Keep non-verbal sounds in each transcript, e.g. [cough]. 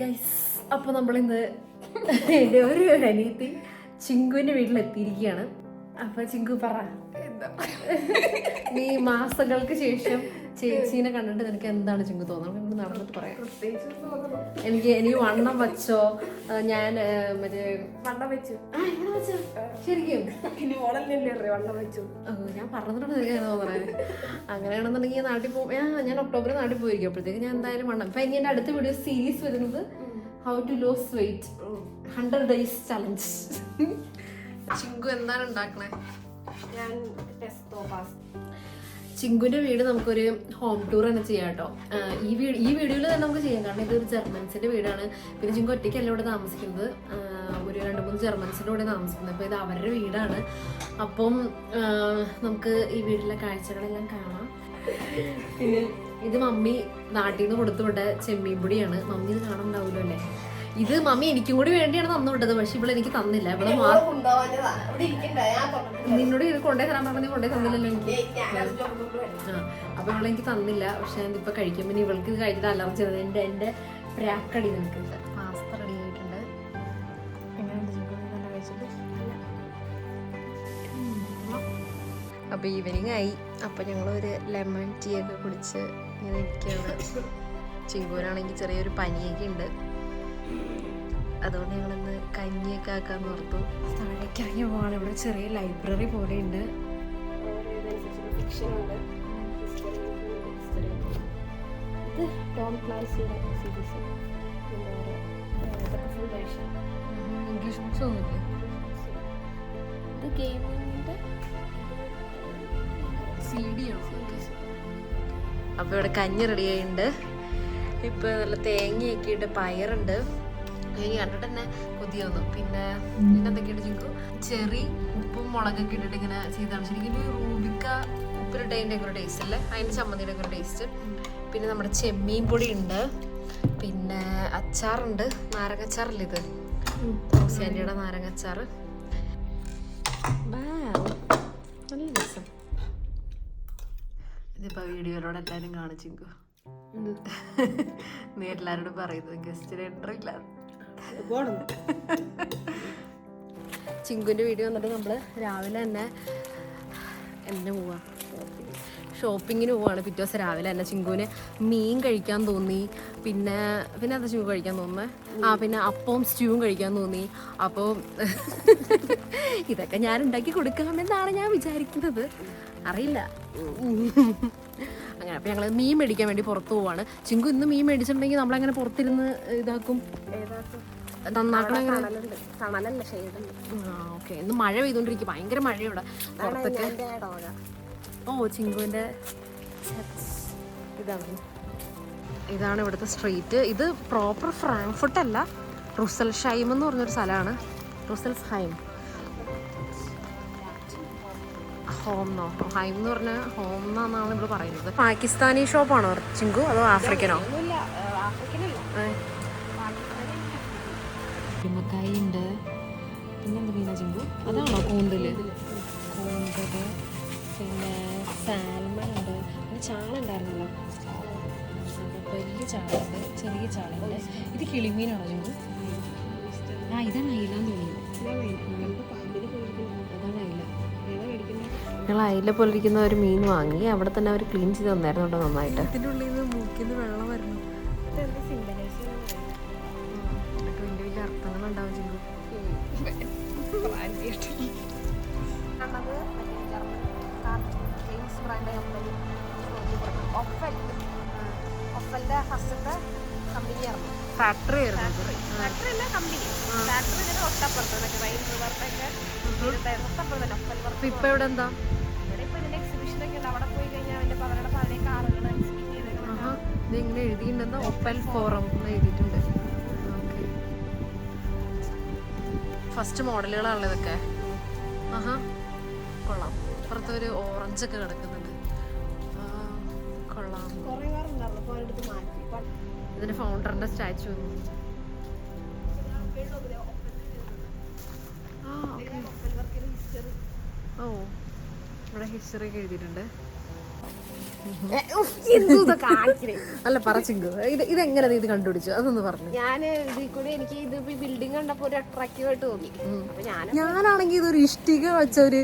Guys അപ്പോൾ നമ്മളിന്ന് എന്റെ ഒരു അനിയത്തി ചിങ്കുവിന്റെ വീട്ടിലെത്തിയിരിക്കുകയാണ്. അപ്പൊ ചിങ്കു പറ. നീ മാസങ്ങൾക്ക് ശേഷം ചേച്ചീനെ കണ്ടിട്ട് നിനക്ക് എന്താണ് ചിങ്കു തോന്നുന്നത്? നമുക്ക് നടന്നിട്ട് പറയാം. എനിക്ക് എനിക്ക് വണ്ണം വെച്ചോ? ഞാൻ മറ്റേ വണ്ണം വെച്ചു? ശരിക്കും. ഞാൻ പറഞ്ഞിട്ടുണ്ട് നിനക്ക് അങ്ങനെ തോന്നണേ. അങ്ങനെയാണെന്നുണ്ടെങ്കിൽ നാട്ടിൽ പോകും. ഞാൻ ഒക്ടോബറിൽ നാട്ടിൽ പോയിരിക്കും. അപ്പോഴത്തേക്ക് ഞാൻ എന്തായാലും വണ്ണം ഇപ്പൊ ഇനി എന്റെ അടുത്ത വീഡിയോ സീരീസ് വരുന്നത് how to lose weight hundred days challenge Chinku എന്താണ് ഉണ്ടാക്കണേ? ഞാൻ ടെസ്റ്റോ ചിങ്കുവിന്റെ വീട് നമുക്കൊരു ഹോം ടൂർ തന്നെ ചെയ്യാം കേട്ടോ ഈ വീട് ഈ വീഡിയോയിൽ തന്നെ നമുക്ക് ചെയ്യാം. കാരണം ഇതൊരു ജർമ്മൻസിന്റെ വീടാണ്. പിന്നെ ചിങ്കു ഒറ്റയ്ക്കല്ല ഇവിടെ താമസിക്കുന്നത്. ഒരു രണ്ട് മൂന്ന് ജർമ്മൻസിന്റെ കൂടെ താമസിക്കുന്നത്. അപ്പോൾ ഇത് അവരുടെ വീടാണ്. അപ്പം നമുക്ക് ഈ വീട്ടിലെ കാഴ്ചകളെല്ലാം കാണാം. പിന്നെ ഇത് മമ്മി നാട്ടിൽ നിന്ന് കൊടുത്തുവിട്ട ചെമ്മീൻ പൊടിയാണ് മമ്മി ഇത് കാണുന്നുണ്ടാവുമല്ലോ അല്ലേ? ഇത് മമ്മി എനിക്കും കൂടി വേണ്ടിയാണ് തന്നു വിട്ടത് പക്ഷെ ഇവിടെ എനിക്ക് തന്നില്ല. ഇവിടെ. നിന്നോട് ഇത് കൊണ്ടേ തരാൻ പറഞ്ഞു കൊണ്ടേ തന്നില്ലല്ലോ എനിക്ക്. അപ്പൊ ഇവിടെ എനിക്ക് തന്നില്ല പക്ഷെ ഇപ്പൊ കഴിക്കും. പിന്നെ ഇവൾക്ക് ഇത് കഴിച്ചിട്ട് അലർജി ആണ് എന്റെ എന്റെ പ്രാക്കടി നിനക്ക്. പാസ്ത റെഡി ആയിട്ടുണ്ട്. അപ്പൊ ഈവനിങ് ആയി. അപ്പൊ ഞങ്ങൾ ഒരു ലെമൺ ടീ ഒക്കെ കുടിച്ച് ഇങ്ങനെ ഇരിക്കുകയാണ്. [laughs] ചിങ്കൂരാണെങ്കിൽ ചെറിയൊരു പനിയൊക്കെ ഉണ്ട്. അതുകൊണ്ട് ഞങ്ങളിന്ന് കഞ്ഞിയൊക്കെ ആക്കാന്ന് ഓർത്തു. താഴേക്ക് ഇറങ്ങി പോവാണ്. ഇവിടെ ചെറിയ ലൈബ്രറി പോലെ ഉണ്ട്. ഇത് ടോം ക്ലാൻസിയുടെ ഇംഗ്ലീഷ് ബുക്സ് ഒന്നുമില്ലേ? ഇത് സി ഡി ഇവിടെ കഞ്ഞി റെഡി ആയിട്ടുണ്ട് ഇപ്പൊ നല്ല തേങ്ങയൊക്കെ ഇട്ട് പയറുണ്ട്. എനിക്ക് കണ്ടിട്ട് തന്നെ കൊതി വന്നു. പിന്നെ പിന്നെ എന്തൊക്കെയുണ്ട് ചിക്കു ചെറി ഉപ്പും മുളകൊക്കെ ഇട്ടിട്ട് ഇങ്ങനെ ചെയ്താണ് ശരിക്കും റൂബിക്ക ഉപ്പിലിട്ടതിന്റെ ഒക്കെ ഒരു ടേസ്റ്റ് അല്ലേ? അതിന്റെ ചമ്മന്തിയുടെ ഒക്കെ ഒരു ടേസ്റ്റ് പിന്നെ നമ്മുടെ ചെമ്മീൻ പൊടി ഉണ്ട്. പിന്നെ അച്ചാറുണ്ട്. നാരങ്ങച്ചാറല്ലേ ഇത്? റോസിയാന്റിയുടെ നാരങ്ങച്ചാറ്. ഇതിപ്പോ വീഡിയോയിലൂടെ എല്ലാവരും കാണിച്ചിങ്കു നീ എല്ലാരോടും പറയുന്നത് ഗസ്റ്റിന് എൻട്രി ഇല്ല. ചിങ്കുവിന്റെ വീഡിയോ വന്നിട്ട് നമ്മൾ രാവിലെ തന്നെ എന്നെ പോവാ. ഷോപ്പിങ്ങിന് പോവാണ്. പിറ്റേ ദിവസം രാവിലെ തന്നെ ചിങ്കുവിന് മീൻ കഴിക്കാൻ തോന്നി. പിന്നെ പിന്നെ എന്താ ചിങ്കു കഴിക്കാൻ തോന്നുന്നത് ആ പിന്നെ അപ്പവും സ്റ്റ്യൂവും കഴിക്കാൻ തോന്നി. അപ്പോൾ ഇതൊക്കെ ഞാൻ ഉണ്ടാക്കി കൊടുക്കാമെന്നാണ് ഞാൻ വിചാരിക്കുന്നത്. അറിയില്ല. അങ്ങനെ. അപ്പം ഞങ്ങൾ മീൻ മേടിക്കാൻ വേണ്ടി പുറത്ത് പോവാണ്. ചിങ്കു ഇന്ന് മീൻ മേടിച്ചിട്ടുണ്ടെങ്കിൽ നമ്മളങ്ങനെ പുറത്തിരുന്ന് ഇതാക്കും? നന്നാക്കണം ആ ഓക്കെ. ഇന്ന് മഴ പെയ്തോണ്ടിരിക്കും ഭയങ്കര മഴയുണ്ട് പുറത്തൊക്കെ. ഓ ചിങ്കുവിന്റെ ഇതാണ്. ഇതാണ് ഇവിടുത്തെ സ്ട്രീറ്റ് ഇത് പ്രോപ്പർ ഫ്രാങ്ക്ഫുട്ട് അല്ല. റുസൽ ഷൈം എന്ന് പറഞ്ഞൊരു സ്ഥലമാണ്. റുസൽസ് ഹൈം ഹോം എന്നോ ഹൈം എന്ന് പറഞ്ഞാൽ ഹോം എന്നാണ് ഇവിടെ പറയുന്നത്. പാകിസ്ഥാനി ഷോപ്പാണോ ചിങ്കു? അതോ ആഫ്രിക്കനോ? ഉണ്ട് പിന്നെന്താ മീന ചിങ്കു? അതാണോ കൂന്തൽ? കൂന്തൽ പിന്നെ സാൽമൺ ഉണ്ട് പിന്നെ ചാള ഉണ്ടായിരുന്നല്ലോ വലിയ ചാളുണ്ട് ചെറിയ ചാളുണ്ട്. ഇത് കിളിമീനാണോ ചിങ്കു? ആ ഇതാണ് അയിലാന്ന് തോന്നുന്നു. അതാണ് അയില ഞങ്ങൾ അയില പോലെ ഇരിക്കുന്ന ഒരു മീൻ വാങ്ങി. അവിടെ തന്നെ അവർ ക്ലീൻ ചെയ്ത് തന്നായിരുന്നു കേട്ടോ നന്നായിട്ട്. ഇതിന്റെ ഉള്ളിൽ നിന്ന് മൂക്കിൽ ഫാക്ടറി ആയിരുന്നു. ഫാക്ടറി അല്ല കമ്പനി ഫാക്ടറി ഇതിന്റെ തൊട്ടപ്പുറത്ത് മറ്റേ റെയിൽ റിവറിന്റെ തൊട്ടപ്പുറത്ത് തന്നെ ഒപ്പൽ അപ്പൊ ഇപ്പൊ ഇവിടെ എന്താ ഇവിടെ ഇപ്പൊ ഇതിന്റെ എക്സിബിഷൻ ഒക്കെ ഉണ്ട് അവിടെ പോയി കഴിഞ്ഞാൽ അവരുടെ പഴയ കാറുകൾ എക്സിബിറ്റ് ഇങ്ങനെ എഴുതിയിട്ടുണ്ടെന്ന് ഒപ്പൽ ഫോറം എന്ന് എഴുതിയിട്ടുണ്ട്. ഫസ്റ്റ് മോഡലുകളാണല്ലോ ഇതൊക്കെ. ആഹാ. കൊള്ളാം. അപ്പുറത്ത് ഒരു ഓറഞ്ച് ഒക്കെ കിടക്കുന്നുണ്ട്. ആ, കൊള്ളാം. കുറേ കാറുണ്ടായിരുന്നു അപ്പോൾ അവരെടുത്ത് മാറ്റി. ഇതിന്റെ ഫൗണ്ടറിന്റെ സ്റ്റാച്ചു ഓ ഇവിടെ ഹിസ്റ്ററി ഒക്കെ എഴുതിയിട്ടുണ്ട്. അല്ല പറച്ചിങ്കു ഇത് ഇതെങ്ങനെ ഇത് കണ്ടുപിടിച്ചു? അതൊന്ന് പറഞ്ഞു. ഞാൻ ഇതിൽ കൂടെ എനിക്ക് ഇത് ബിൽഡിംഗ് കണ്ടപ്പോ ഒരു അട്രാക്റ്റീവ് ആയിട്ട് തോന്നി. ഞാൻ ഞാനാണെങ്കിൽ ഇതൊരു ഇഷ്ടിക വെച്ച ഒരു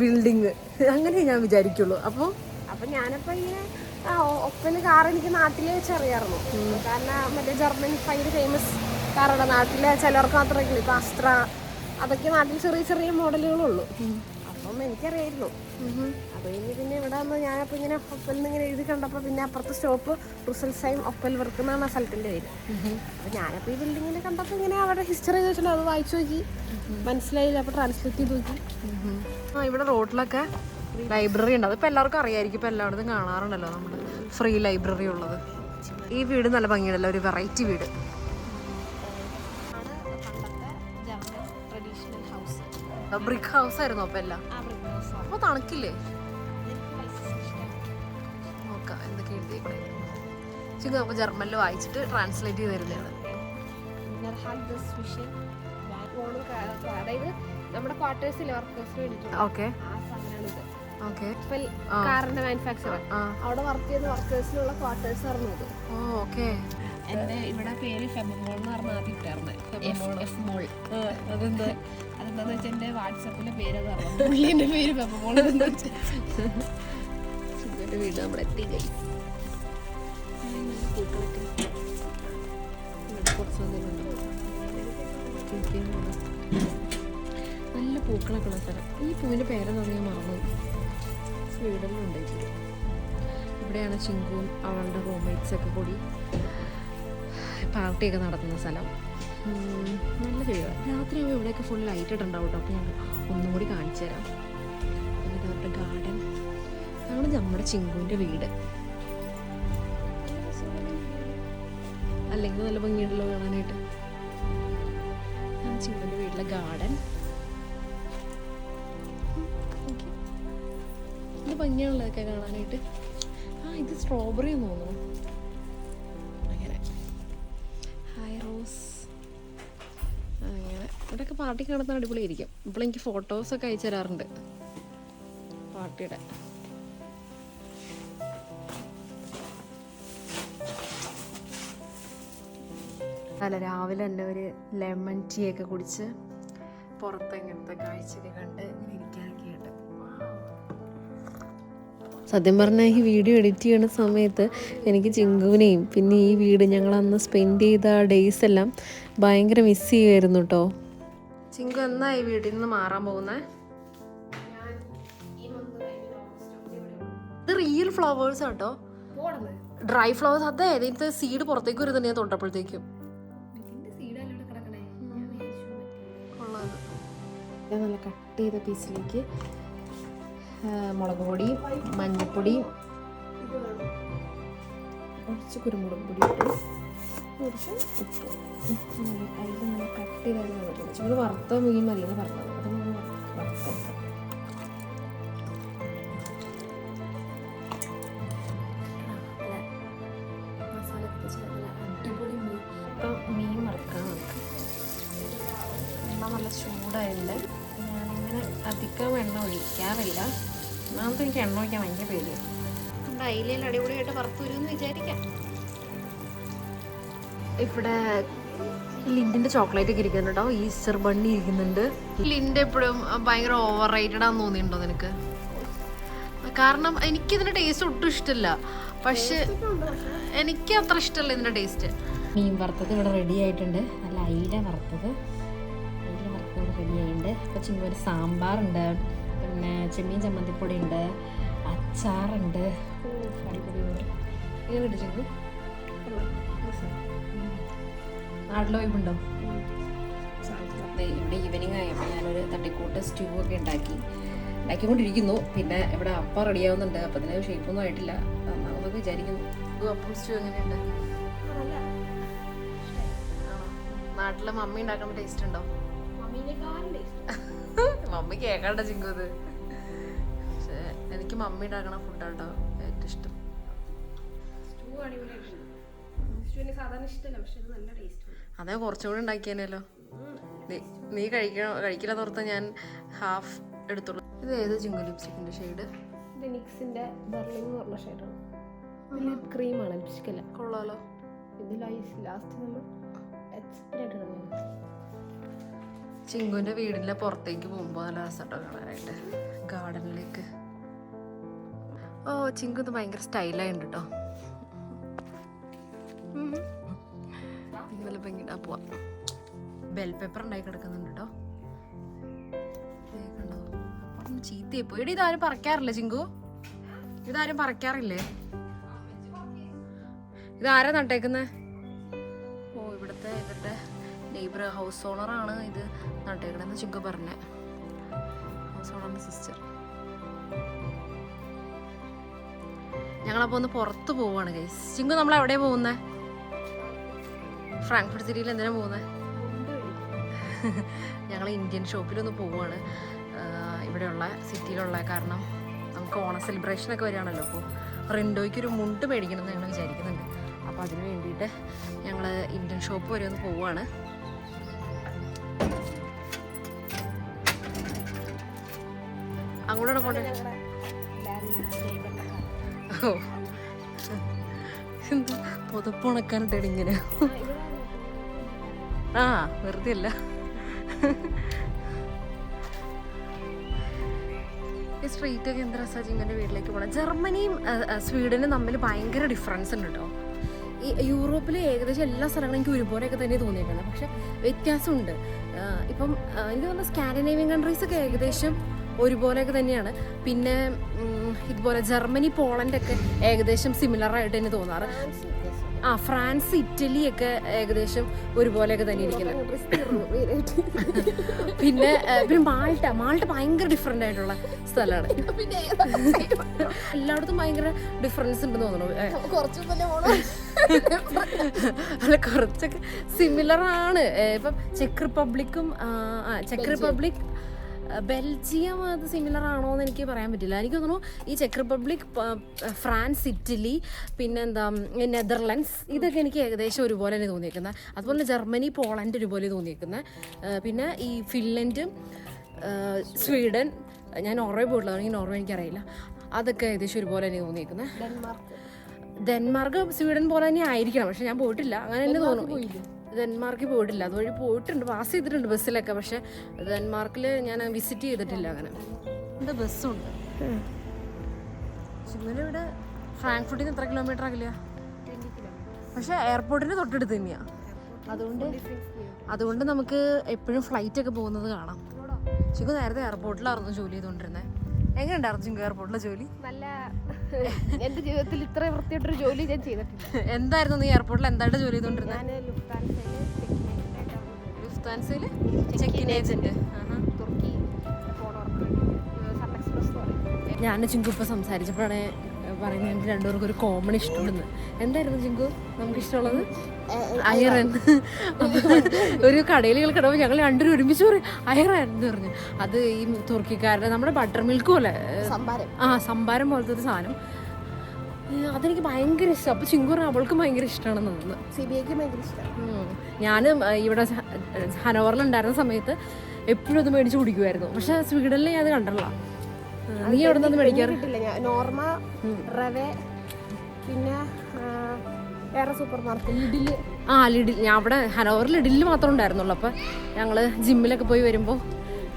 ബിൽഡിങ് അങ്ങനെ ഞാൻ വിചാരിക്കുള്ളൂ. അപ്പൊ? അപ്പൊ ഞാനപ്പോ ഇങ്ങനെ ആ ഒ- കാർ എനിക്ക് നാട്ടിലേ വെച്ചറിയായിരുന്നു കാരണം മറ്റേ ജർമ്മനി ഭയങ്കര ഫേമസ് കാറുടെ നാട്ടിലെ ചിലർക്ക് മാത്രമേ ഇപ്പൊ അസ്ത്ര അതൊക്കെ നാട്ടിൽ ചെറിയ ചെറിയ മോഡലുകളുള്ളൂ. അപ്പം എനിക്കറിയായിരുന്നു. അത് കഴിഞ്ഞ് പിന്നെ ഇവിടെ വന്ന് ഞാനപ്പോൾ ഇങ്ങനെ ഒപ്പൽ ഇങ്ങനെ എഴുതി കണ്ടപ്പോൾ പിന്നെ അപ്പുറത്തെ സ്റ്റോപ്പ് റുസൽസൈം ഒപ്പൽ വർക്ക് എന്നാണ് ആ സ്ഥലത്തിന്റെ പേര്. അപ്പോൾ ഞാനപ്പോൾ ഈ ബിൽഡിങ്ങിനെ കണ്ടപ്പോൾ ഇങ്ങനെ അവിടെ ഹിസ്റ്ററി ചോദിച്ചിട്ടുണ്ട് അത് വായിച്ചു നോക്കി. മനസ്സിലായില്ല. അപ്പോൾ ട്രാൻസ്ലേറ്റ് ചെയ്ത് നോക്കി. ആ ഇവിടെ റോഡിലൊക്കെ ലൈബ്രറി ഉണ്ട്. അതിപ്പോൾ എല്ലാവർക്കും അറിയായിരിക്കും. ഇപ്പോൾ എല്ലായിടത്തും കാണാറുണ്ടല്ലോ നമ്മൾ ഫ്രീ ലൈബ്രറി ഉള്ളത്. ഈ വീട് നല്ല ഭംഗിയുണ്ടല്ലോ ഒരു വെറൈറ്റി വീട്. ബ്രിക്ക് ഹൗസ് ആയിരുന്നു അപ്പോൾ എല്ലാം. അപ്പോൾ തണുക്കില്ലേ? നോക്കാം എന്തൊക്കെ എഴുതിയേക്കണേ. ചിങ്കു നമുക്ക് ജർമ്മനിൽ വായിച്ചിട്ട് ട്രാൻസ്ലേറ്റ് ചെയ്ത് തരുന്നതാണ്. അതായത് നമ്മുടെ ക്വാർട്ടേഴ്സിലെ വർക്കേഴ്സിന് വേണ്ടിയിട്ടുണ്ട് ഓക്കെ ആ കാറിന്റെ മാനുഫാക്ചറർ. ആ. അവിടെ വർക്ക് ചെയ്യുന്ന വർക്കേഴ്സിനുള്ള ക്വാർട്ടേഴ്സ് ആയിരുന്നു ഇത്. ഓക്കെ. എന്റെ ഇവിടെ പേര് ഫെബമോൾ എന്ന് പറഞ്ഞ ആദ്യം ഇട്ടായിരുന്നത് എഫ് മോൾ അതെന്താ? അതെന്താന്ന് വെച്ചാൽ എന്റെ വാട്സപ്പിലെ പേര് പറഞ്ഞു എന്റെ പേര് ഫെബമോൾ എന്ന് വെച്ചാൽ വീട് നമ്മുടെ എത്തി കൈ നല്ല പൂക്കളൊക്കെ ഉള്ള സ്ഥലം. ഈ പൂവിന്റെ പേരെന്ന് ഞാൻ മറന്നു ഈ പൂവ് ഇവിടെയാണ് ചിങ്കുവും അവളുടെ റൂംമേറ്റ്സ് ഒക്കെ കൂടി പാർട്ടിയൊക്കെ നടത്തുന്ന സ്ഥലം. നല്ല വീടാണ് രാത്രി ഇവിടെയൊക്കെ ഫുൾ ലൈറ്റ് ഇട്ടുണ്ടാവും കേട്ടോ അപ്പോൾ ഞാൻ ഒന്നും കൂടി കാണിച്ചു തരാം. എന്നിട്ട് അവരുടെ ഗാർഡൻ അതാണ് നമ്മുടെ ചിങ്കുവിന്റെ വീട്. അല്ലെങ്കിൽ നല്ല ഭംഗിയുണ്ടല്ലോ കാണാനായിട്ട്. ചിങ്കുവിന്റെ വീട്ടിലെ ഗാർഡൻ ഇത് ഭംഗിയാണല്ലോ ഇതൊക്കെ കാണാനായിട്ട്. ആ ഇത് സ്ട്രോബെറി എന്ന് തോന്നുന്നു. അങ്ങനെ. ഹായ് റോസ് അങ്ങനെ. ഇവിടെയൊക്കെ പാർട്ടി നടത്താൻ അടിപൊളിയായിരിക്കും. ഇപ്പോൾ എനിക്ക് ഫോട്ടോസൊക്കെ അയച്ചു തരാറുണ്ട്. പാർട്ടിയുടെ. അല്ല രാവിലെ തന്നെ ഒരു ലെമൺ ടീ ഒക്കെ കുടിച്ച് പുറത്ത് ഇങ്ങനത്തെ കാഴ്ചയൊക്കെ കണ്ട് ഇങ്ങനെ സത്യം പറഞ്ഞാൽ ഈ വീഡിയോ എഡിറ്റ് ചെയ്യുന്ന സമയത്ത് എനിക്ക് ചിങ്കുവിനെയും പിന്നെ ഈ വീട് ഞങ്ങൾ അന്ന് സ്പെൻഡ് ചെയ്ത ഡേയ്സ് എല്ലാം ഭയങ്കര മിസ് ചെയ്യുമായിരുന്നു കേട്ടോ ചിങ്കു എന്നാ ഈ വീട്ടിൽ നിന്ന് മാറാൻ പോകുന്നത് ഇത് റിയൽ ഫ്ലവേഴ്സ് കേട്ടോ ഡ്രൈ ഫ്ലവേഴ്സ് അതെ ഇതിന്റെ സീഡ് പുറത്തേക്ക് വരുന്നുണ്ട് ഞാൻ തൊട്ടപ്പോഴത്തേക്കും നല്ല കട്ട് ചെയ്ത പീസിലേക്ക് മുളക് പൊടി മഞ്ഞൾപ്പൊടി കുറച്ച് കുരുമുളക് പൊടി കുറച്ച് ഉപ്പ്. അതിൽ നമ്മൾ കട്ട് ചെയ്താണ് വരുന്നത് ചുമ്മാ വറുത്ത മീൻ മതി എന്ന് പറഞ്ഞത് വറുത്തെടുക്കാം എനിക്ക് എണ്ണ ഒഴിക്കാൻ ഭയങ്കര പേടിയാണ് നമ്മുടെ അയിലയിൽ അടിപൊളിയായിട്ട് വറുത്തു വരുമെന്ന് വിചാരിക്കാം. ഇവിടെ ലിൻഡിന്റെ ചോക്ലേറ്റ് ഒക്കെ ഇരിക്കുന്നുണ്ട് കേട്ടോ. ഈസ്റ്റർ ബണ്ണി ഇരിക്കുന്നുണ്ട്. ലിൻഡ് എപ്പോഴും ഭയങ്കര ഓവർ റേറ്റഡ് ആണെന്ന് തോന്നിയിട്ടുണ്ടോ നിനക്ക്? കാരണം എനിക്കിതിന്റെ ടേസ്റ്റ് ഒട്ടും ഇഷ്ടമില്ല പക്ഷെ എനിക്ക് അത്ര ഇഷ്ടമല്ല ഇതിന്റെ ടേസ്റ്റ് മീൻ വറുത്തത് ഇവിടെ റെഡി ആയിട്ടുണ്ട്. നല്ല അയില വറുത്തത്. അയില വറുത്തത് റെഡി ആയിട്ടുണ്ട്. ചിങ്ങ ചിങ്ങൊരു സാമ്പാറുണ്ട്. പിന്നെ ചെമ്മീൻ ചമ്മന്തിപ്പൊടി ഉണ്ട് അച്ചാറുണ്ട്. വൈബുണ്ടോ ദേ ഇവിടെ ഈവനിങ് ആയപ്പോൾ ഞാനൊരു തട്ടിക്കൂട്ട് സ്റ്റൂ ഒക്കെ ഉണ്ടാക്കി. ഉണ്ടാക്കിക്കൊണ്ടിരിക്കുന്നു. പിന്നെ ഇവിടെ അപ്പം റെഡിയാവുന്നുണ്ട്. അപ്പം അതിന് ഷേപ്പൊന്നും ആയിട്ടില്ല. നമുക്ക് വിചാരിക്കുന്നു. അപ്പം സ്റ്റൂ എങ്ങനെയുണ്ട്? നാട്ടിലെ മമ്മി ഉണ്ടാക്കുന്ന ടേസ്റ്റ് ഉണ്ടോ? [laughs] മമ്മി കേൾക്കണ്ട ചിങ്കു ഇത്. എനിക്ക് മമ്മി ഉണ്ടാക്കണ ഫുഡാട്ടോ ഏറ്റവും ഇഷ്ടം. അതെ കുറച്ചും കൂടി ഉണ്ടാക്കിയാലോ? നീ- കഴിക്കണോ കഴിക്കില്ല തോർത്ത ഞാൻ ഹാഫ് എടുത്തോളൂ ഇത് ഏത് ചിങ്കു ലിപ്സ്റ്റിക്കിന്റെ ഷെയ്ഡ് ഇതെനിക്ക് നീക്സിന്റെ ബെർലിൻ എന്ന് പറഞ്ഞ ഷെയ്ഡാണ് ലിപ് ക്രീമാണ് ലിപ്സ്റ്റിക് അല്ല. കൊള്ളാലോ. ഇത് ലാസ്റ്റ് നമ്മൾ വീടിന്റെ പുറത്തേക്ക് പോകുമ്പോൾ നല്ല രസം കാണാനായിട്ട്. ഗാർഡനിലേക്ക് ഓ ചിങ്കു ഇത് ഭയങ്കര സ്റ്റൈലായിട്ടുണ്ട് കേട്ടോ നല്ല ഭംഗിട്ടാ പോവാം. ബെൽ പേപ്പർ ഉണ്ടായി കിടക്കുന്നുണ്ട് കേട്ടോ ചീത്തയായി പോയി. എടി ഇതാരും പറക്കാറില്ല ചിങ്കു? ഇതാരും പറിക്കാറില്ലേ? ഇതാരാ നട്ടേക്കുന്നേ? ഓ ഇവിടുത്തെ ഇവരുടെ നെയ്ബർ ഹൗസ് ഓണറാണ് ഇത് നട്ടേക്കണെന്ന് ചിങ്കു പറഞ്ഞേ. House ഓണറിന്റെ sister. ഞങ്ങളപ്പോൾ ഒന്ന് പുറത്ത് പോവാണ് ഗൈസ് ചിങ്കു നമ്മൾ എവിടെ പോകുന്നേ? ഫ്രാങ്ക്ഫർട്ട് സിറ്റിയിൽ എന്തിനാ പോകുന്നത് [laughs] ഞങ്ങൾ ഇന്ത്യൻ ഷോപ്പിലൊന്ന് പോവാണ്. ഇവിടെയുള്ള സിറ്റിയിലുള്ള കാരണം നമുക്ക് ഓണ സെലിബ്രേഷൻ ഒക്കെ വരികയാണല്ലോ. അപ്പോൾ റിൻഡോയ്ക്ക് ഒരു മുണ്ട് മേടിക്കണം എന്ന് ഞങ്ങൾ വിചാരിക്കുന്നുണ്ട്. അപ്പോൾ അതിന് വേണ്ടിയിട്ട് ഞങ്ങൾ ഇന്ത്യൻ ഷോപ്പ് വരെ ഒന്ന് പോവാണ്. അങ്ങോട്ടാണ് പോണ്ടേ ഉണക്കാനിട്ടാണ് ഇങ്ങനെ ആ വെറുതെ അല്ല ഈ സ്ട്രീറ്റ് ഒക്കെ എന്ത് രസാ ഇങ്ങനെ വീട്ടിലേക്ക് പോകണം ജർമ്മനിയും സ്വീഡനും തമ്മിൽ ഭയങ്കര ഡിഫറൻസ് ഉണ്ട് കേട്ടോ ഈ യൂറോപ്പിലെ ഏകദേശം എല്ലാ സ്ഥലങ്ങളും എനിക്ക് ഒരുപോലെയൊക്കെ തന്നെ തോന്നിയിട്ടുണ്ട് പക്ഷെ വ്യത്യാസമുണ്ട്. ഇപ്പം എനിക്ക് തോന്നുന്നു സ്കാൻഡിനേവിയൻ കൺട്രീസ് ഒക്കെ ഏകദേശം ഒരുപോലെയൊക്കെ തന്നെയാണ്. പിന്നെ ഇതുപോലെ ജർമ്മനി പോളണ്ടൊക്കെ ഏകദേശം സിമിലർ ആയിട്ട് തന്നെ തോന്നാറ്. ആ ഫ്രാൻസ് ഇറ്റലി ഒക്കെ ഏകദേശം ഒരുപോലെയൊക്കെ തന്നെ ഇരിക്കുന്നത്. പിന്നെ പിന്നെ മാൾട്ട. മാൾട്ട ഭയങ്കര ഡിഫറെന്റ് ആയിട്ടുള്ള സ്ഥലമാണ്. എല്ലായിടത്തും ഭയങ്കര ഡിഫറൻസ് ഉണ്ടെന്ന് തോന്നുന്നു. അല്ല കുറച്ചൊക്കെ സിമിലർ ആണ്. ഇപ്പം ചെക്ക് റിപ്പബ്ലിക്കും ചെക്ക് റിപ്പബ്ലിക് ബെൽജിയം അത് സിമിലർ ആണോ എന്ന് എനിക്ക് പറയാൻ പറ്റില്ല. എനിക്ക് തോന്നുന്നു ഈ ചെക്ക് റിപ്പബ്ലിക് ഫ്രാൻസ് ഇറ്റലി പിന്നെന്താ നെതർലൻഡ്സ് നെതർലാൻഡ്സ് ഇതൊക്കെ എനിക്ക് ഏകദേശം ഒരുപോലെ തന്നെ തോന്നിയേക്കുന്നത് അതുപോലെ ജർമ്മനി പോളണ്ട് ഒരുപോലെ തോന്നിയേക്കുന്നത് ആ, പിന്നെ ഈ ഫിൻലൻഡ് സ്വീഡൻ ഞാൻ നോർവേ പോയിട്ടുള്ള എനിക്ക് നോർവേ എനിക്കറിയില്ല. അതൊക്കെ ഏകദേശം ഒരുപോലെ തന്നെ തോന്നിയേക്കുന്നത് ഡെൻമാർക്ക്. ഡെൻമാർക്ക് സ്വീഡൻ പോലെ തന്നെ ആയിരിക്കണം. പക്ഷെ ഞാൻ പോയിട്ടില്ല. അങ്ങനെ തന്നെ തോന്നുന്നു. ഡെൻമാർക്കിൽ പോയിട്ടില്ല. അതുവഴി പോയിട്ടുണ്ട്. പാസ് ചെയ്തിട്ടുണ്ട് ബസ്സിലൊക്കെ. പക്ഷെ ഡെൻമാർക്കിൽ ഞാൻ വിസിറ്റ് ചെയ്തിട്ടില്ല അങ്ങനെ. എന്താ ബസ്സുണ്ട്? ഇവിടെ ഫ്രാങ്ക്ഫർട്ടിൽ നിന്ന് എത്ര കിലോമീറ്റർ ആകില്ല പക്ഷെ എയർപോർട്ടിന് തൊട്ടടുത്ത് തന്നെയാ. അതുകൊണ്ട് അതുകൊണ്ട് നമുക്ക് എപ്പോഴും ഫ്ലൈറ്റ് ഒക്കെ പോകുന്നത് കാണാം. ചിക്കു നേരത്തെ എയർപോർട്ടിലായിരുന്നു ജോലി ചെയ്തുകൊണ്ടിരുന്നത് എങ്ങനെയുണ്ടായിരുന്നു ചിങ്കു എയർപോർട്ടിലെ ജോലി? നല്ല എന്റെ ജീവിതത്തിൽ ഇത്ര വൃത്തിയായിട്ടൊരു ജോലി ഞാൻ ചെയ്തിട്ടില്ല. എന്തായിരുന്നു നീ എയർപോർട്ടിൽ എന്താണ് ജോലി ചെയ്തോണ്ടിരുന്നത് ഞാൻ ലുഫ്താൻസയിൽ ചെക്കിൻ ഏജന്റ് തുർക്കി ഞാൻ ചിങ്കു ഇപ്പൊ സംസാരിച്ചപ്പോഴാണ് പറയുന്നത് എനിക്ക് രണ്ടുപേർക്കും ഒരു കോമൺ ഇഷ്ടമുണ്ടെന്ന്. എന്തായിരുന്നു ചിങ്കു നമുക്ക് ഇഷ്ടമുള്ളത് അയറൻ [laughs] ഒരു കടയിൽ കിടക്കുമ്പോൾ ഞങ്ങൾ രണ്ടുപേരും ഒരുമിച്ച് പറയും അയറൻ എന്ന് പറഞ്ഞു. അത് ഈ തുർക്കിക്കാരുടെ നമ്മുടെ ബട്ടർ മിൽക്ക് പോലെ. ആ സംഭാരം പോലത്തെ ഒരു സാധനം. അതെനിക്ക് ഭയങ്കര ഇഷ്ടം. അപ്പോൾ ചിങ്കൂർ അവൾക്ക് ഭയങ്കര ഇഷ്ടമാണെന്ന് തോന്നുന്നു. സി ബി ഐക്ക് ഭയങ്കര ഇഷ്ടമാണ് ഞാൻ ഇവിടെ ഹനോവറിൽ ഉണ്ടായിരുന്ന സമയത്ത് എപ്പോഴും അത് മേടിച്ച് കുടിക്കുമായിരുന്നു പക്ഷെ സ്വീഡനിൽ ഞാൻ അത് കണ്ടല്ല നീ എവിടെ നിന്ന് മേടിക്കാറ് കിട്ടില്ല ഞാൻ നോർമ റവെ പിന്നെ ആ, വേറെ സൂപ്പർ മാർക്കറ്റ് ലിഡിൽ ആ ലിഡിൽ ഞാൻ അവിടെ ഹനോവറിൽ ലിഡിൽ മാത്രം ഉണ്ടായിരുന്നുള്ളൂ അപ്പോൾ ഞങ്ങൾ ജിമ്മിലൊക്കെ പോയി വരുമ്പോൾ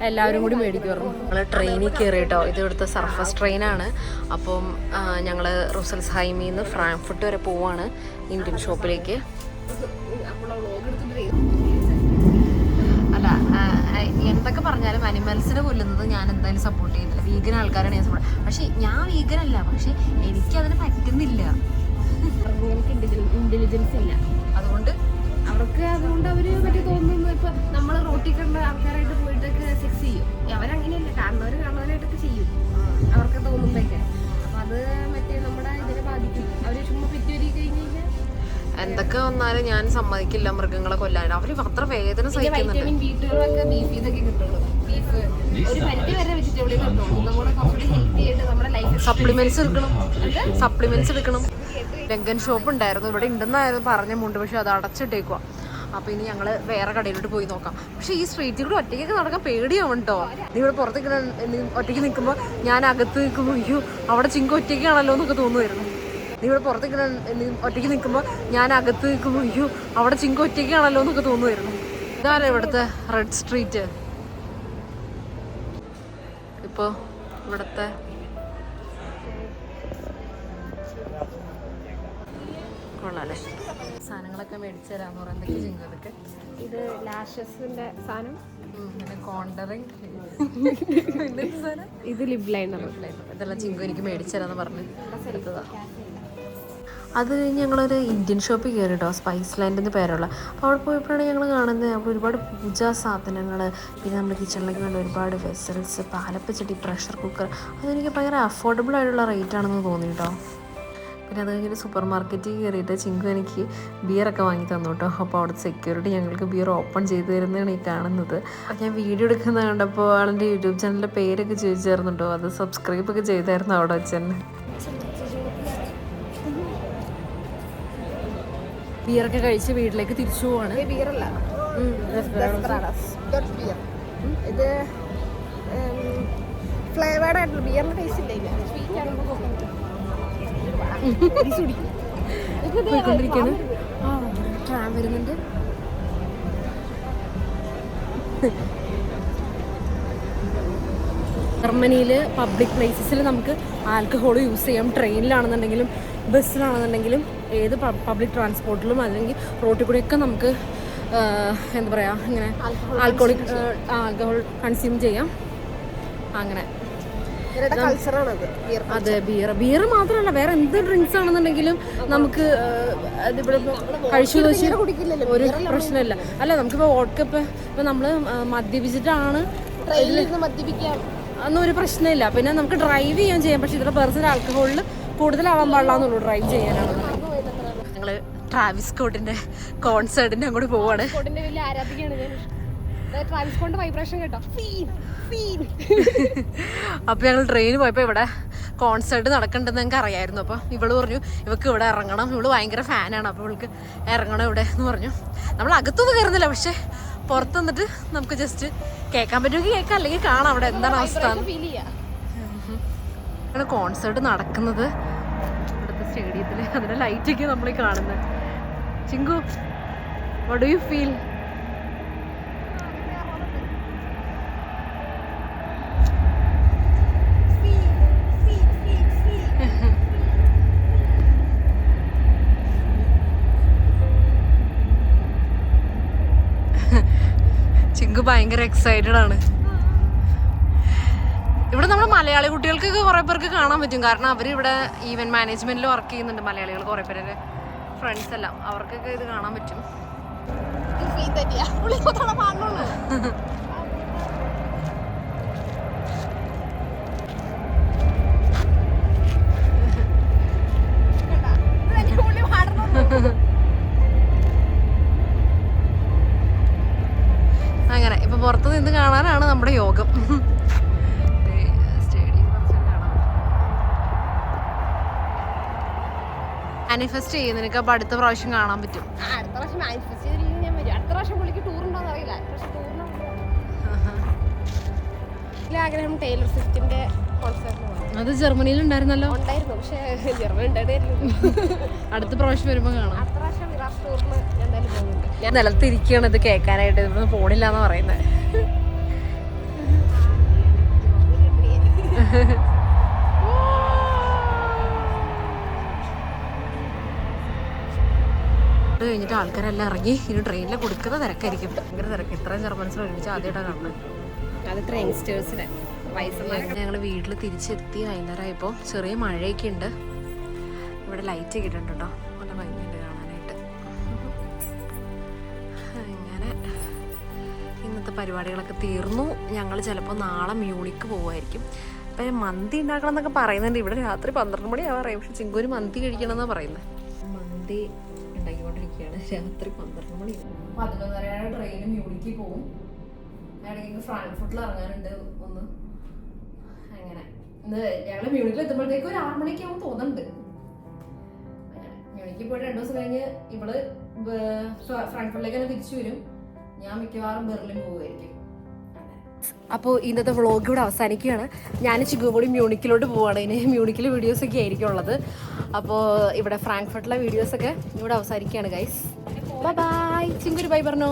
എല്ലാവരും കൂടി മേടിക്കുമായിരുന്നു ഞങ്ങൾ ട്രെയിനിൽ കയറി കേട്ടോ ഇത് ഇവിടുത്തെ സർഫസ് ട്രെയിനാണ് അപ്പം ഞങ്ങൾ റുസൽസ് ഹൈമിൽ നിന്ന് ഫ്രാങ്ക്ഫർട്ട് വരെ പോവാണ് ഇന്ത്യൻ ഷോപ്പിലേക്ക് അല്ല എന്തൊക്കെ പറഞ്ഞാലും അനിമൽസിനെ കൊല്ലുന്നത് ഞാൻ എന്തായാലും സപ്പോർട്ട് ചെയ്യുന്നില്ല. വീഗൻ ആൾക്കാരാണ് ഞാൻ സപ്പോർട്ട് പക്ഷെ ഞാൻ വീഗൻ അല്ല. പക്ഷെ എനിക്ക് അതിന് പറ്റുന്നില്ല. ഇന്റലിജൻസ് ഇല്ല. അതുകൊണ്ട് അവർക്ക് അതുകൊണ്ട് അവർ മറ്റേ തോന്നുന്നു ഇപ്പൊ നമ്മൾ റോട്ടിൽ കണ്ട ആൾക്കാരായിട്ട് പോയിട്ടൊക്കെ സെക്സ് ചെയ്യും. അവരങ്ങനെയല്ല കാണുന്നവര് കാണുന്നവരായിട്ടൊക്കെ ചെയ്യും. അവർക്ക് തോന്നുമ്പോഴൊക്കെ അപ്പൊ അത് എന്തൊക്കെ വന്നാലും ഞാൻ സമ്മതിക്കില്ല മൃഗങ്ങളെ കൊല്ലാൻ. അവർ അത്ര വേദന സഹിക്കുന്നുണ്ട്. സപ്ലിമെന്റ്സ് എടുക്കണം. സപ്ലിമെന്റ്സ് എടുക്കണം. ലങ്കൻ ഷോപ്പ് ഉണ്ടായിരുന്നു. ഇവിടെ ഉണ്ടെന്നായിരുന്നു പറഞ്ഞ മുണ്ട്. പക്ഷെ അത് അടച്ചിട്ടേക്കുക അപ്പൊ ഇനി ഞങ്ങൾ വേറെ കടയിലോട്ട് പോയി നോക്കാം. പക്ഷെ ഈ സ്ട്രീറ്റിൽ കൂടെ ഒറ്റയ്ക്കൊക്കെ നടക്കാൻ പേടിയാവും കേട്ടോ നീ ഇവിടെ പുറത്തേക്ക് ഒറ്റയ്ക്ക് നിൽക്കുമ്പോൾ ഞാൻ അകത്ത് നിൽക്കുമ്പോൾ അയ്യോ അവിടെ ചിങ്ക ഒറ്റയ്ക്കാണല്ലോ എന്നൊക്കെ തോന്നുമായിരുന്നു നീ ഇവിടെ പുറത്തേക്ക് ഒറ്റയ്ക്ക് നിൽക്കുമ്പോൾ ഞാൻ അകത്ത് നിൽക്കുമ്പോൾ അയ്യോ അവിടെ ചിങ്ക ഒറ്റയ്ക്കാണല്ലോ എന്നൊക്കെ തോന്നുമായിരുന്നു ഇതാണ് ഇവിടുത്തെ റെഡ് സ്ട്രീറ്റ് ഇപ്പോൾ ഇവിടുത്തെ കൊള്ളാല്ലേ സാധനങ്ങളൊക്കെ മേടിച്ചു തരാന്ന് പറയാം എന്തൊക്കെ ചിങ്ക ഇത് ലാഷസിന്റെ സാധനം. പിന്നെ കോണ്ടറിങ്. [laughs] ഇത് ലിപ് ലൈനർ. ഇതെല്ലാം ചിങ്കു എനിക്ക് മേടിച്ചു തരാന്ന് പറഞ്ഞ് എടുത്തതാ. അത് കഴിഞ്ഞ് ഞങ്ങളൊരു ഇന്ത്യൻ ഷോപ്പിൽ കയറി കേട്ടോ സ്പൈസ് ലാൻഡ് എന്ന് പേരുള്ള. അപ്പോൾ അവിടെ പോയപ്പോഴാണ് ഞങ്ങൾ കാണുന്നത് അവിടെ ഒരുപാട് പൂജാ സാധനങ്ങൾ പിന്നെ നമ്മുടെ കിച്ചണിലേക്ക് വേണ്ട ഒരുപാട് വെസൽസ് പാലപ്പച്ചട്ടി പ്രഷർ കുക്കർ അതെനിക്ക് ഭയങ്കര അഫോർഡബിൾ ആയിട്ടുള്ള റേറ്റ് ആണെന്ന് തോന്നി കേട്ടോ പിന്നെ അത് കഴിഞ്ഞിട്ട് സൂപ്പർ മാർക്കറ്റിൽ കയറിയിട്ട് ചിങ്കു എനിക്ക് ബിയറൊക്കെ വാങ്ങി തന്നു കേട്ടോ. അപ്പോൾ അവിടുത്തെ സെക്യൂരിറ്റി ഞങ്ങൾക്ക് ബിയർ ഓപ്പൺ ചെയ്ത് തരുന്നതാണ് ഈ കാണുന്നത്. ഞാൻ വീഡിയോ എടുക്കുന്നത് കണ്ടപ്പോൾ ആളിന്റെ യൂട്യൂബ് ചാനലിന്റെ പേരൊക്കെ ചോദിച്ചായിരുന്നുണ്ടോ അത് സബ്സ്ക്രൈബ് ഒക്കെ ചെയ്തായിരുന്നു അവിടെ വെച്ച് തന്നെ ബിയറൊക്കെ കഴിച്ച് വീട്ടിലേക്ക് തിരിച്ചു പോവാണ്. ബിയറല്ല. ഇത് ഫ്ലേവേർഡ് ആയിട്ടുള്ള ബിയറിന്റെ ടേസ്റ്റ് ഇല്ല സ്വീറ്റ് ആയിട്ടുള്ള പോയിക്കൊണ്ടിരിക്കുകയാണ് ആ ട്രാം വരുന്നുണ്ട്. ജർമ്മനിയിൽ പബ്ലിക് പ്ലേസസിൽ നമുക്ക് ആൽക്കഹോൾ യൂസ് ചെയ്യാം. ട്രെയിനിലാണെന്നുണ്ടെങ്കിലും ബസ്സിലാണെന്നുണ്ടെങ്കിലും ഏത് പബ്ലിക് ട്രാൻസ്പോർട്ടിലും അല്ലെങ്കിൽ റോട്ടിൽ കൂടെയൊക്കെ നമുക്ക് എന്താ പറയുക ഇങ്ങനെ ആൽക്കഹോളിക് ആൽക്കഹോൾ കൺസ്യൂം ചെയ്യാം. അങ്ങനെ. അതെ ബിയർ ബിയർ മാത്രമല്ല വേറെ എന്ത് ഡ്രിങ്ക്സ് ആണെന്നുണ്ടെങ്കിലും നമുക്ക് കഴിച്ചു ഒരു പ്രശ്നമില്ല. അല്ല നമുക്കിപ്പോൾ വോഡ്ക ഇപ്പം ഇപ്പം നമ്മൾ മദ്യപിച്ചിട്ടാണ് അതൊന്നും ഒരു പ്രശ്നമില്ല. പിന്നെ നമുക്ക് ഡ്രൈവ് ചെയ്യാൻ ചെയ്യാം. പക്ഷെ ഇതിലെ പേഴ്സണൽ ആൽക്കഹോളിൽ കൂടുതലാവാൻ പാടില്ലാന്നുള്ളൂ ഡ്രൈവ് ചെയ്യാനാണ്. ഞങ്ങൾ ട്രാവിസ് കോട്ടിന്റെ കോൺസേർട്ടിന്റെ അങ്ങോട്ട് പോവാണ്. [laughs] അപ്പൊ ഞങ്ങൾ ട്രെയിൻ പോയപ്പോ ഇവിടെ കോൺസേർട്ട് നടക്കണ്ടെന്ന് ഞങ്ങൾക്ക് അറിയായിരുന്നു. അപ്പൊ ഇവൾ പറഞ്ഞു ഇവക്ക് ഇവിടെ ഇറങ്ങണം. ഇവൾ ഭയങ്കര ഫാനാണ് അപ്പൊ ഇവൾക്ക് ഇറങ്ങണം ഇവിടെ എന്ന് പറഞ്ഞു. നമ്മൾ അകത്തൊന്നും കയറുന്നില്ല പക്ഷെ പുറത്ത് നിന്നിട്ട് നമുക്ക് ജസ്റ്റ് കേൾക്കാൻ പറ്റുമെങ്കിൽ കേൾക്കാം. അല്ലെങ്കിൽ കാണാം അവിടെ എന്താണ് അവസ്ഥ കോൺസേർട്ട് നടക്കുന്നത് സ്റ്റേഡിയത്തിൽ അതിന്റെ ലൈറ്റൊക്കെ നമ്മൾ കാണുന്നത് Chinku what do you feel Chinku ഭയങ്കര എക്സൈറ്റഡ് ആണ്. ഇവിടെ നമ്മുടെ മലയാളി കുട്ടികൾക്കൊക്കെ കുറെ പേർക്ക് കാണാൻ പറ്റും. കാരണം അവർ ഇവിടെ ഈവന്റ് മാനേജ്മെന്റിൽ വർക്ക് ചെയ്യുന്നുണ്ട് മലയാളികൾ കുറെ പേര്. ഫ്രണ്ട്സ് എല്ലാം. അവർക്കൊക്കെ ഇത് കാണാൻ പറ്റും. [laughs] മാനിഫെസ്റ്റ് ചെയ്യും നിനക്ക് അപ്പൊ അടുത്ത പ്രാവശ്യം കാണാൻ പറ്റും. അടുത്ത പ്രാവശ്യം മാനിഫെസ്റ്റ് ഞാൻ വരും. അടുത്ത പ്രാവശ്യം പുള്ളിക്ക് ടൂർ ഉണ്ടോന്ന് അറിയില്ല. അടുത്ത പ്രാവശ്യം ടൂറിന് ആഗ്രഹം ടൈലർ സ്വിഫ്റ്റിന്റെ അത് ജർമ്മനിയിൽ ഉണ്ടായിരുന്നല്ലോ. ഉണ്ടായിരുന്നു. പക്ഷേ ജർമ്മനി ഉണ്ടായിരുന്നു അടുത്ത പ്രാവശ്യം വരുമ്പോ കാണാം. അടുത്ത പ്രാവശ്യം ടൂറിന് ഞാൻ എന്തായാലും പോകുന്നുണ്ട് ഞാൻ നിലത്തിരിക്കുകയാണ് ഇത് കേൾക്കാനായിട്ട്. ഇവിടുന്ന് പോണില്ല എന്ന് പറയുന്നത് [laughs] അത് കഴിഞ്ഞിട്ട് ആൾക്കാരെല്ലാം ഇറങ്ങി. ഇനി ട്രെയിനിൽ കൊടുക്കുന്ന തിരക്കായിരിക്കും. ഭയങ്കര തിരക്ക്. ഇത്രയും ജർമ്മൻസിൽ ഒരുമിച്ച് ആദ്യമായിട്ടാണ് കാണുന്നത്. അത് യങ്സ്റ്റേഴ്സിനെ ഞങ്ങൾ വീട്ടിൽ തിരിച്ചെത്തി വൈകുന്നേരമായപ്പോൾ ചെറിയ മഴയൊക്കെ ഉണ്ട്. ഇവിടെ ലൈറ്റ് കിട്ടുന്നുണ്ട് കേട്ടോ നല്ല ഭംഗിയുണ്ട് കാണാനായിട്ട്. അങ്ങനെ ഇന്നത്തെ പരിപാടികളൊക്കെ തീർന്നു. ഞങ്ങൾ ചിലപ്പോൾ നാളെ മ്യൂണിക്ക് പോകുമായിരിക്കും അപ്പം മന്തി ഉണ്ടാക്കണം എന്നൊക്കെ പറയുന്നുണ്ട്. ഇവിടെ രാത്രി പന്ത്രണ്ട് മണിയാവാറായി. പക്ഷെ ചിങ്കൂര് മന്തി കഴിക്കണം എന്നാണ് പറയുന്നത് മന്തി ഉണ്ടാക്കിക്കൊണ്ടിരിക്കുകയാണ് രാത്രി പന്ത്രണ്ട് മണി. പതിനൊന്നരയുടെ ട്രെയിന് മ്യൂണിക്ക് പോകും ഞാനിങ്ങനെ ഫ്രാങ്ക്ഫുട്ടിൽ ഇറങ്ങാനുണ്ട് ഒന്ന്. അങ്ങനെ. ഇന്ന് മ്യൂണിക്കിൽ എത്തുമ്പോഴത്തേക്ക് ഒരു ആറ് മണിക്ക് ആവുമ്പോൾ തോന്നുന്നുണ്ട്. മ്യൂണിക്ക് പോയിട്ട് രണ്ടു ദിവസം കഴിഞ്ഞ് ഇവൾ ഫ്രാങ്ക്ഫർട്ടിലേക്ക് തന്നെ തിരിച്ചു വരും. ഞാൻ മിക്കവാറും ബെർലിൻ പോവുമായിരിക്കും. അപ്പോൾ ഇന്നത്തെ വ്ളോഗ് ഇവിടെ അവസാനിക്കുകയാണ്. ഞാൻ ചിഗു കൂടി മ്യൂണിക്കിലോട്ട് പോവുകയാണ് ഇനി മ്യൂണിക്കിലെ വീഡിയോസൊക്കെ ആയിരിക്കും ഉള്ളത്. അപ്പോൾ ഇവിടെ ഫ്രാങ്ക്ഫർട്ടിലെ വീഡിയോസൊക്കെ ഇവിടെ അവസാനിക്കുകയാണ് ഗൈസ് ബൈ ബൈ ചിങ്കുരു ബൈ പറഞ്ഞോ.